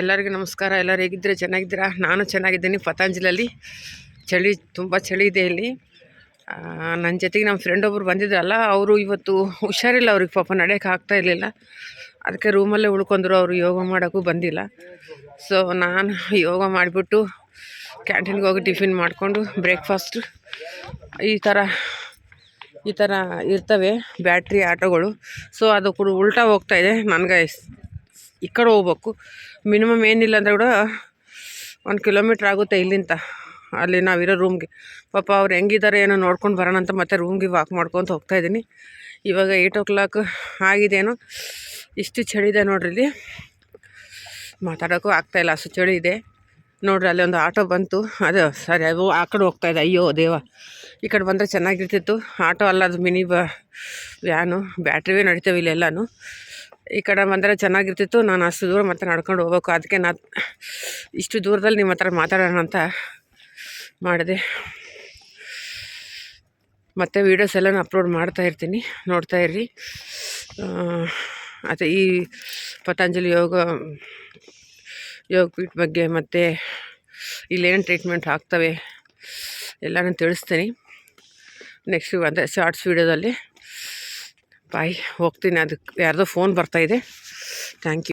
ಎಲ್ಲರಿಗೂ ನಮಸ್ಕಾರ. ಎಲ್ಲರೂ ಹೇಗಿದ್ದರೆ? ಚೆನ್ನಾಗಿದ್ದೀರಾ? ನಾನು ಚೆನ್ನಾಗಿದ್ದೀನಿ ಪತಂಜಲಲ್ಲಿ ಚಳಿ ತುಂಬ ಚಳಿ ಇದೆ ಇಲ್ಲಿ. ನನ್ನ ಜೊತೆಗೆ ನಮ್ಮ ಫ್ರೆಂಡ್ ಒಬ್ಬರು ಬಂದಿದ್ರಲ್ಲ, ಅವರು ಇವತ್ತು ಹುಷಾರಿಲ್ಲ ಅವ್ರಿಗೆ, ಪಾಪ ನಡೆಯೋಕೆ ಆಗ್ತಾ ಇರಲಿಲ್ಲ. ಅದಕ್ಕೆ ರೂಮಲ್ಲೇ ಉಳ್ಕೊಂಡ್ರು, ಅವರು ಯೋಗ ಮಾಡೋಕ್ಕೂ ಬಂದಿಲ್ಲ. ಸೊ ನಾನು ಯೋಗ ಮಾಡಿಬಿಟ್ಟು ಕ್ಯಾಂಟೀನ್ಗೆ ಹೋಗಿ ಟಿಫಿನ್ ಮಾಡಿಕೊಂಡು ಬ್ರೇಕ್ಫಾಸ್ಟ್ ಈ ಥರ ಈ ಥರ ಇರ್ತವೆ, ಬ್ಯಾಟ್ರಿ ಆಟೋಗಳು. ಸೊ ಅದು ಕೂಡ ಉಲ್ಟಾ ಹೋಗ್ತಾ ಇದೆ, ನನಗೆ ಈ ಕಡೆ ಹೋಗ್ಬೇಕು. ಮಿನಿಮಮ್ ಏನಿಲ್ಲ ಅಂದರೆ ಕೂಡ ಒಂದು ಕಿಲೋಮೀಟ್ರ್ ಆಗುತ್ತೆ ಇಲ್ಲಿಂದ. ಅಲ್ಲಿ ನಾವಿರೋ ರೂಮ್ಗೆ ಪಾಪ ಅವ್ರು ಹೆಂಗಿದ್ದಾರೆ ಏನೋ ನೋಡ್ಕೊಂಡು ಬರೋಣ ಅಂತ ಮತ್ತೆ ರೂಮ್ಗೆ ವಾಕ್ ಮಾಡ್ಕೊತ ಹೋಗ್ತಾ ಇದ್ದೀನಿ. ಇವಾಗ ಏಯ್ಟ್ ಓ ಕ್ಲಾಕ್ ಆಗಿದೇನೋ ಇಷ್ಟು ಚಳಿ ಇದೆ ನೋಡ್ರಿ ಇಲ್ಲಿ. ಮಾತಾಡೋಕ್ಕೂ ಆಗ್ತಾಯಿಲ್ಲ ಅಷ್ಟು ಚಳಿ ಇದೆ. ನೋಡ್ರಿ ಅಲ್ಲಿ ಒಂದು ಆಟೋ ಬಂತು. ಅದು ಸರಿ, ಅದು ಆ ಕಡೆ ಹೋಗ್ತಾ ಇದೆ. ಅಯ್ಯೋ ದೇವ. ಈ ಕಡೆ ಬಂದರೆ ಚೆನ್ನಾಗಿರ್ತಿತ್ತು. ಆಟೋ ಅಲ್ಲ, ಅದು ಮಿನಿ ಬ ವ್ಯಾನು. ಬ್ಯಾಟ್ರಿವೇ ನಡಿತೇವೆ ಇಲ್ಲೆಲ್ಲನೂ ಈ ಕಡೆ ಬಂದರೆ ಚೆನ್ನಾಗಿರ್ತಿತ್ತು. ನಾನು ಅಷ್ಟು ದೂರ ಮತ್ತೆ ನಡ್ಕೊಂಡು ಹೋಗ್ಬೇಕು. ಅದಕ್ಕೆ ನಾ ಇಷ್ಟು ದೂರದಲ್ಲಿ ನಿಮ್ಮ ಹತ್ರ ಮಾತಾಡೋಣ ಅಂತ ಮಾಡಿದೆ. ಮತ್ತು ವೀಡಿಯೋಸ್ ಎಲ್ಲ ಅಪ್ಲೋಡ್ ಮಾಡ್ತಾ ಇರ್ತೀನಿ. ನೋಡ್ತಾ ಇರ್ರಿ. ಮತ್ತು ಈ ಪತಂಜಲಿ ಯೋಗ ಯೋಗ ಪೀಠ ಬಗ್ಗೆ ಮತ್ತು ಇಲ್ಲೇನು ಟ್ರೀಟ್ಮೆಂಟ್ ಆಗ್ತವೆ ಎಲ್ಲನೂ ತಿಳಿಸ್ತೀನಿ. ನೆಕ್ಸ್ಟ್ ಅಂದರೆ ಶಾರ್ಟ್ಸ್ ವೀಡಿಯೋದಲ್ಲಿ ಬಾಯ್ ಹೋಗ್ತೀನಿ ಅದಕ್ಕೆ ಯಾರ್ದೋ ಫೋನ್ ಬರ್ತಾ ಇದೆ. Thank you